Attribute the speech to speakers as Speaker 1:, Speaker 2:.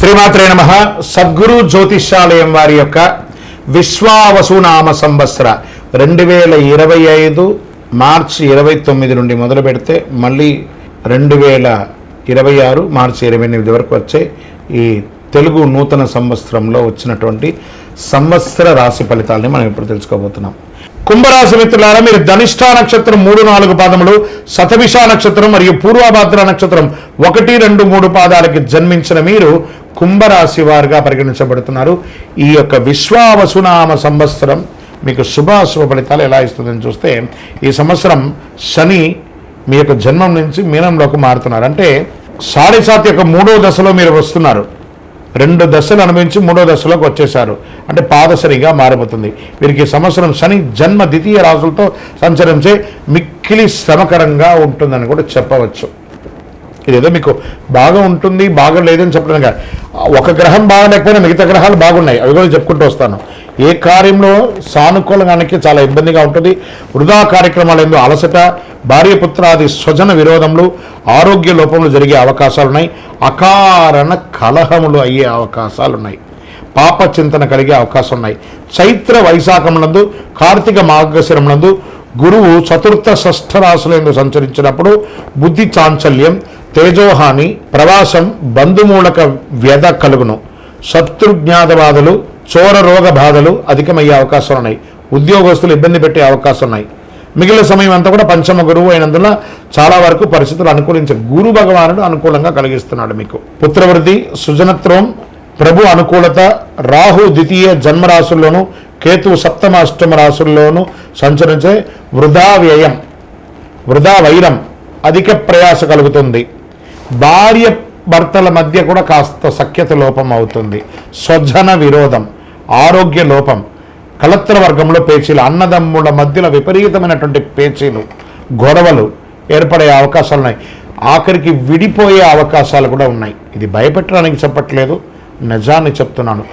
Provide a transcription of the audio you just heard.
Speaker 1: శ్రీమాత్రే నమ. సద్గురు జ్యోతిష్యాలయం వారి యొక్క విశ్వావసునామ సంవత్సర రెండు వేల ఇరవై ఐదు మార్చి ఇరవై తొమ్మిది నుండి మొదలు పెడితే మళ్ళీ రెండు వేల ఇరవై ఆరు మార్చి ఇరవై ఎనిమిది వరకు వచ్చే ఈ తెలుగు నూతన సంవత్సరంలో వచ్చినటువంటి సంవత్సర రాశి ఫలితాలని మనం ఇప్పుడు తెలుసుకోబోతున్నాం. కుంభరాశి మిత్రులారా మీరు ధనిష్ఠా నక్షత్రం మూడు నాలుగు పాదములు శతభిష నక్షత్రం మరియు పూర్వభాద్ర నక్షత్రం ఒకటి రెండు మూడు పాదాలకి జన్మించిన మీరు కుంభరాశి వారుగా పరిగణించబడుతున్నారు. ఈ యొక్క విశ్వావసునామ సంవత్సరం మీకు శుభాశుభ ఫలితాలు ఎలా ఇస్తుందని చూస్తే ఈ సంవత్సరం శని మీ యొక్క జన్మం నుంచి మీనంలోకి మారుతున్నారు. అంటే సాడిసాతి యొక్క మూడో దశలో మీరు వస్తున్నారు. రెండు దశలు అనుభవించి మూడో దశలోకి వచ్చేశారు. అంటే పాదశనిగా మారిపోతుంది. వీరికి సంవత్సరం శని జన్మ ద్వితీయ రాజులతో సంచరించే మిక్కిలి శ్రమకరంగా ఉంటుందని కూడా చెప్పవచ్చు. ఇదేదో మీకు బాగా ఉంటుంది బాగా లేదని చెప్పడం కాదు. ఒక గ్రహం బాగా లేకపోయినా మిగతా గ్రహాలు బాగున్నాయి. అవి కూడా చెప్పుకుంటూ వస్తాను. ఏ కార్యంలో సానుకూలంగానికి చాలా ఇబ్బందిగా ఉంటుంది. వృధా కార్యక్రమాలు ఎందు అలసట? భార్య పుత్రాది స్వజన విరోధములు ఆరోగ్య లోపములు జరిగే అవకాశాలు ఉన్నాయి అకారణ కలహములు అయ్యే అవకాశాలు ఉన్నాయి పాప చింతన కలిగే అవకాశం ఉన్నాయి చైత్ర వైశాఖములందు కార్తీక మార్గశిరములందు గురువు చతుర్థ షష్ఠ రాశులందు సంచరించినప్పుడు బుద్ధి చాంచల్యం తేజోహాని ప్రవాసం బంధుమూలక వ్యధ కలుగును. శత్రుజ్ఞాతవాదులు చోర రోగ బాధలు అధికమయ్యే అవకాశాలు ఉన్నాయి. ఉద్యోగస్తులు ఇబ్బంది పెట్టే అవకాశం ఉన్నాయి. మిగిలిన సమయం అంతా కూడా పంచమ గురువు అయినందున చాలా వరకు పరిస్థితులు అనుకూలించే గురు భగవానుడు అనుకూలంగా కలిగిస్తున్నాడు మీకు. పుత్రవృద్ధి సుజనత్వం ప్రభు అనుకూలత రాహు ద్వితీయ జన్మరాశుల్లోనూ కేతువు సప్తమ అష్టమ రాశుల్లోనూ సంచరించే వృధా వ్యయం వృధా వైరం అధిక ప్రయాస కలుగుతుంది. భార్య భర్తల మధ్య కూడా కాస్త సఖ్యత లోపం అవుతుంది. స్వజన విరోధం. ఆరోగ్య లోపం. కలత్ర వర్గంలో పేచీలు అన్నదమ్ముల మధ్యలో విపరీతమైనటువంటి పేచీలు గొడవలు ఏర్పడే అవకాశాలు ఉన్నాయి ఆఖరికి విడిపోయే అవకాశాలు కూడా ఉన్నాయి. ఇది భయపెట్టడానికి చెప్పట్లేదు. నిజాన్ని చెప్తున్నాను.